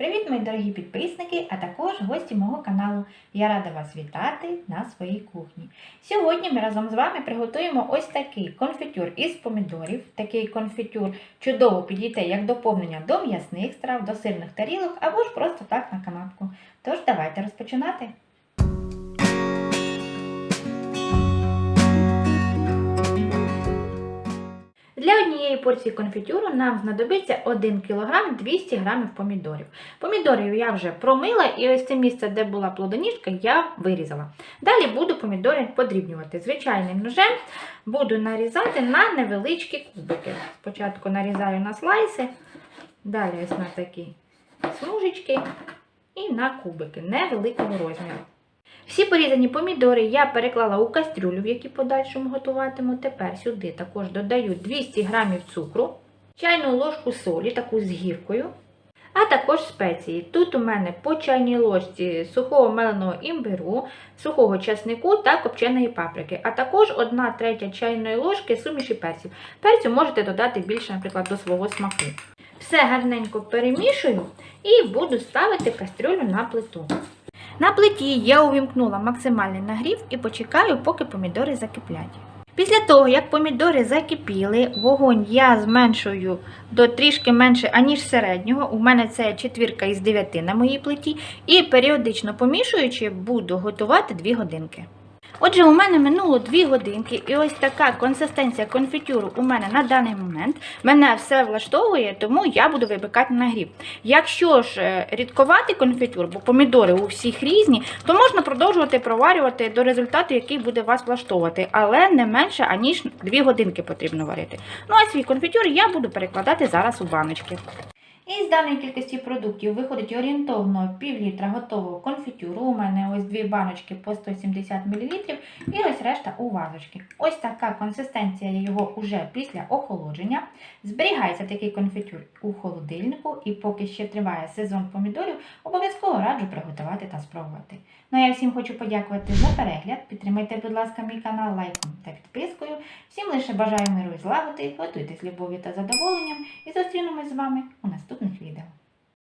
Привіт, мої дорогі підписники, а також гості мого каналу. Я рада вас вітати на своїй кухні. Сьогодні ми разом з вами приготуємо ось такий конфітюр із помідорів. Такий конфітюр чудово підійде як доповнення до м'ясних страв, до сирних тарілок або ж просто так на канапку. Тож давайте розпочинати. Порції конфітюру нам знадобиться 1 кг 200 г помідорів. Помідорів я вже промила і ось це місце, де була плодоніжка, я вирізала. Далі буду помідори подрібнювати. Звичайним ножем буду нарізати на невеличкі кубики. Спочатку нарізаю на слайси, далі ось на такі смужечки і на кубики невеликого розміру. Всі порізані помідори я переклала у кастрюлю, в якій подальшому готуватиму. Тепер сюди також додаю 200 г цукру, чайну ложку солі, таку з гіркою, а також спеції. Тут у мене по чайній ложці сухого меленого імбиру, сухого часнику та копченої паприки, а також 1 третя чайної ложки суміші перців. Перцю можете додати більше, наприклад, до свого смаку. Все гарненько перемішую і буду ставити кастрюлю на плиту. На плиті я увімкнула максимальний нагрів і почекаю, поки помідори закиплять. Після того, як помідори закипіли, вогонь я зменшую до трішки менше, аніж середнього. У мене це четвірка із 9 на моїй плиті. І періодично помішуючи, буду готувати 2 годинки. Отже, у мене минуло 2 годинки, і ось така консистенція конфітюру у мене на даний момент. Мене все влаштовує, тому я буду випікати на гріб. Якщо ж е, рідковатий конфітюр, бо помідори у всіх різні, то можна продовжувати проварювати до результату, який буде вас влаштовувати, але не менше, аніж 2 годинки потрібно варити. Ну а свій конфітюр я буду перекладати зараз у баночки. І з даної кількості продуктів виходить орієнтовно пів літра готового конфітюру. У мене ось дві баночки по 170 мл і ось решта у вазочки. Ось така консистенція його уже після охолодження. Зберігається такий конфітюр у холодильнику, і поки ще триває сезон помідорів, обов'язково раджу приготувати та спробувати. Ну а я всім хочу подякувати за перегляд. Підтримайте, будь ласка, мій канал лайком та підпискою. Всім лише бажаю миру і злагоди, готуйтесь любов'ю та задоволенням і зустрінемось з вами у can see that.